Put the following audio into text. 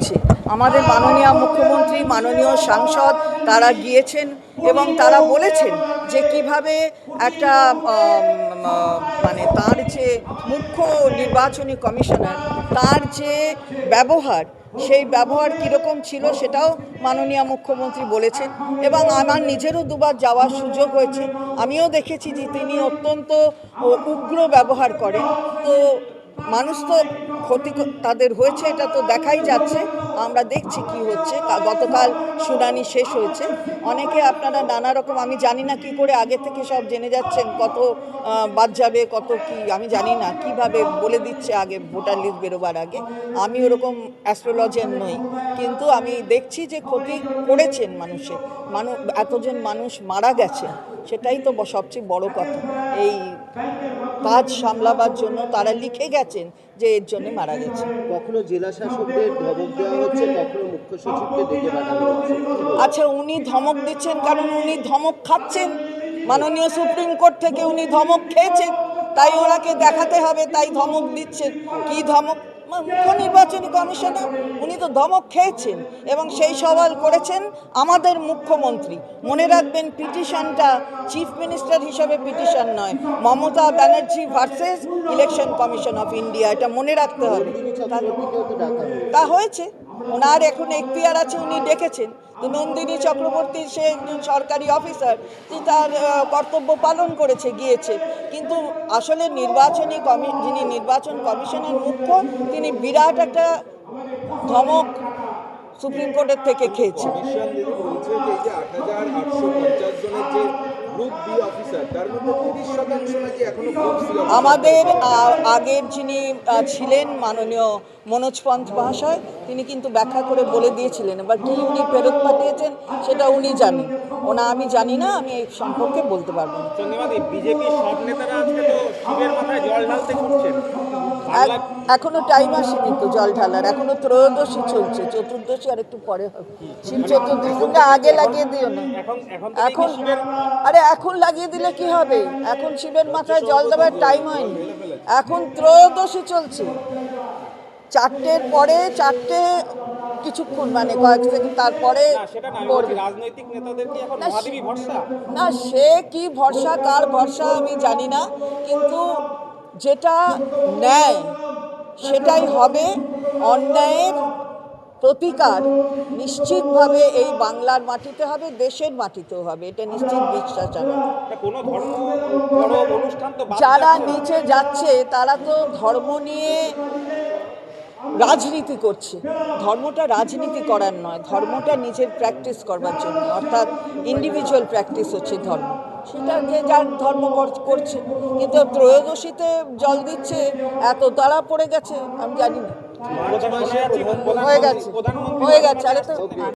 হচ্ছে আমাদের মাননীয় মুখ্যমন্ত্রী, মাননীয় সাংসদ তারা গিয়েছেন এবং তারা বলেছেন যে কীভাবে একটা মানে তার যে মুখ্য নির্বাচনী কমিশনার, তার যে ব্যবহার, সেই ব্যবহার কীরকম ছিল সেটাও মাননীয় মুখ্যমন্ত্রী বলেছেন এবং আমার নিজেরও দুবার যাওয়ার সুযোগ হয়েছে। আমিও দেখেছি যে তিনি অত্যন্ত উগ্র ব্যবহার করেন। তো মানুষ তো ক্ষতি তাদের হয়েছে, এটা তো দেখাই যাচ্ছে। আমরা দেখছি কি হচ্ছে। গতকাল শুনানি শেষ হয়েছে। অনেকে আপনারা নানা রকম, আমি জানি না কি করে আগে থেকে সব জেনে যাচ্ছেন, কত বাদ যাবে, কত কি, আমি জানি না। কীভাবে বলে দিচ্ছে আগে ভোটার লিস্ট বেরোবার আগে? আমি ওরকম অ্যাস্ট্রোলজার নই। কিন্তু আমি দেখছি যে ক্ষতি করেছেন মানুষে। মানুষ এতজন মানুষ মারা গেছে, সেটাই তো সবচেয়ে বড় কথা। এই কাজ সামলাবার জন্য তারা লিখে গেছেন যে এর জন্য মারা গেছে। কখনো জেলা শাসকদের ধমক দেওয়া হচ্ছে কখনো মুখ্য সচিবকে ডেকে পাঠানো হচ্ছে? আচ্ছা উনি ধমক দিচ্ছেন কারণ উনি ধমক খাচ্ছেন। মাননীয় সুপ্রিম কোর্ট থেকে উনি ধমক খেয়েছেন তাই ওনাকে দেখাতে হবে তাই ধমক দিচ্ছেন। কি ধমক? নির্বাচনী কমিশনার উনি তো দমক খেয়েছেন এবং সেই সওয়াল করেছেন আমাদের মুখ্যমন্ত্রী। মনে রাখবেন পিটিশনটা চিফ মিনিস্টার হিসেবে পিটিশন নয়, Mamata Banerjee versus election commission of India, এটা মনে রাখতে হবে। তা হয়েছে। ওনার এখন এখতিয়ার আছে, উনি ডেকেছেন নন্দিনী চক্রবর্তী সে একজন সরকারি অফিসার তিনি তার কর্তব্য পালন করেছে, গিয়েছে। কিন্তু আসলে নির্বাচনী কমি, যিনি নির্বাচন কমিশনের মুখ্য, তিনি বিরাট একটা ধমক সুপ্রিম কোর্টের থেকে খেয়েছে আমাদের আগের যিনি ছিলেন মাননীয় মনোজ পন্থ মহাশয় তিনি কিন্তু ব্যাখ্যা করে বলে দিয়েছিলেন এবার কি উনি ফেরত পাঠিয়েছেন সেটা উনি জানেন। ওনা আমি জানি না আমি এই সম্পর্কে বলতে পারব না। বিজেপির সব নেতারা আজকে তো শিবের মাথায় জল ঢালতে এখনও টাইম আসেনি তো জল ঢালার এখনও ত্রয়োদশী চলছে চতুর্দশী আর একটু পরে হবে। শিব চতুর্দশীটা আগে লাগিয়ে দিও না। এখন আরে এখন লাগিয়ে দিলে কি হবে? এখন শিবের মাথায় জল দেওয়ার টাইম হয়নি। এখন ত্রয়োদশী চলছে। চারটের পরে চারটে কিছুক্ষণ মানে কয়েক সেকেন্ড তারপরে রাজনৈতিক না সে কি ভরসা কার ভরসা আমি জানি না কিন্তু যেটা ন্যায় সেটাই হবে অন্যায়ের প্রতিকার। নিশ্চিতভাবে এই বাংলার মাটিতে হবে দেশের মাটিতেও হবে এটা নিশ্চিত বিশ্বাস যারা নিচে যাচ্ছে তারা তো ধর্ম নিয়ে রাজনীতি করছে। ধর্মটা রাজনীতি করার নয় ধর্মটা নিজের প্র্যাকটিস করবার জন্য। অর্থাৎ ইন্ডিভিজুয়াল প্র্যাকটিস হচ্ছে ধর্ম। সেটা যে যার ধর্ম করছে কিন্তু ত্রয়োদশীতে জল দিচ্ছে এত তারা পড়ে গেছে আমি জানি না। হয়ে গেছে হয়ে গেছে আরে তো